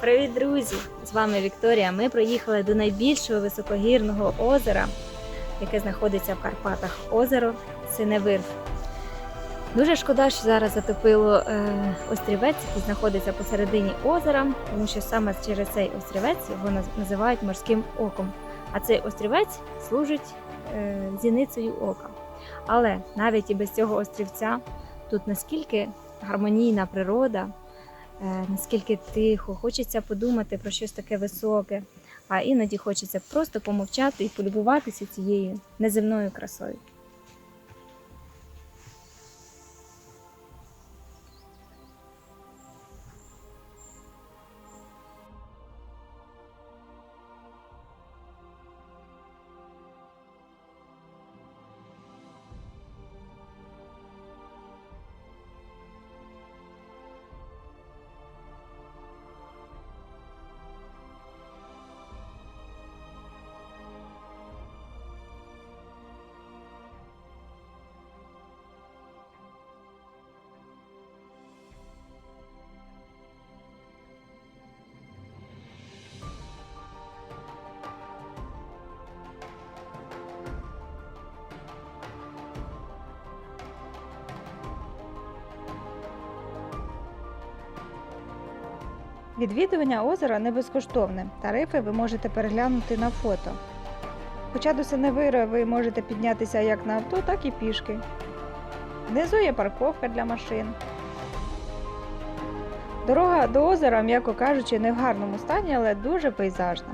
Привіт, друзі! З вами Вікторія. Ми приїхали до найбільшого високогірного озера, яке знаходиться в Карпатах. Озеро Синевир. Дуже шкода, що зараз затопило е, острівець, який знаходиться посередині озера, тому що саме через цей острівець його називають морським оком. А цей острівець служить е, зіницею ока. Але навіть і без цього острівця тут наскільки гармонійна природа, наскільки тихо, хочеться подумати про щось таке високе, а іноді хочеться просто помовчати і полюбуватися цією неземною красою. Відвідування озера не безкоштовне. Тарифи ви можете переглянути на фото. Хоча до Синевира ви можете піднятися як на авто, так і пішки. Внизу є парковка для машин. Дорога до озера, м'яко кажучи, не в гарному стані, але дуже пейзажна.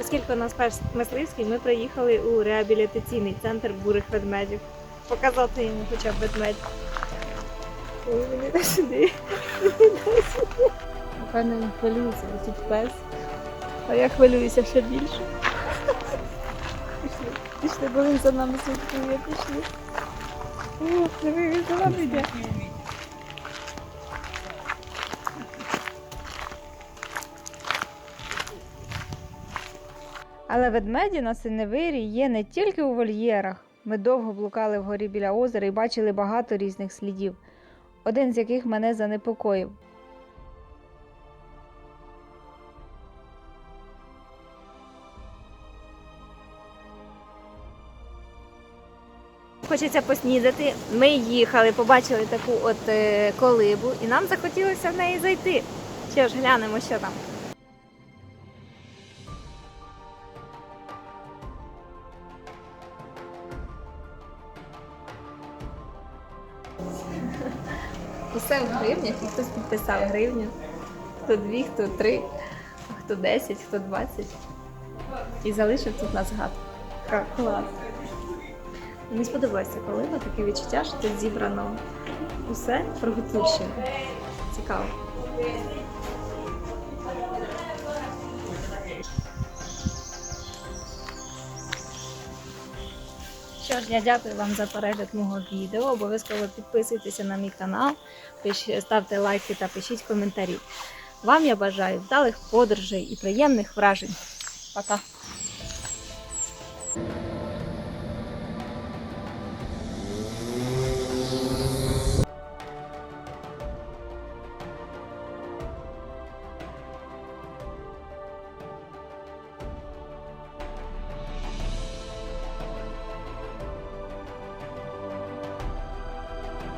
Оскільки у нас перш мисливський, ми приїхали у реабілітаційний центр бурих ведмедів. Показати йому хоча б ведмедь. Ой, він іде сюди. Він іде сюди. Напевно, він хвилюється, бо тут пес. А я хвилююся ще більше. Пішли, пішли, бо він за нами слідкує, пішли. О, диви, він за нами йде. Але ведмеді на синевирі є не тільки у вольєрах. Ми довго блукали вгорі біля озера і бачили багато різних слідів, один з яких мене занепокоїв. Хочеться поснідати. Ми їхали, побачили таку от е, колибу, і нам захотілося в неї зайти. Що ж, глянемо, що там. Усе в гривнях, і хтось підписав гривню. Хто дві, хто три, хто десять, хто двадцять. І залишив тут на згадку. Клас. Мені сподобалося колиба, таке відчуття, що тут зібрано усе про Гуцульщину. Цікаво. Що ж, я дякую вам за перегляд мого відео. Обов'язково підписуйтеся на мій канал, ставте лайки та пишіть коментарі. Вам я бажаю вдалих подорожей і приємних вражень. Пока!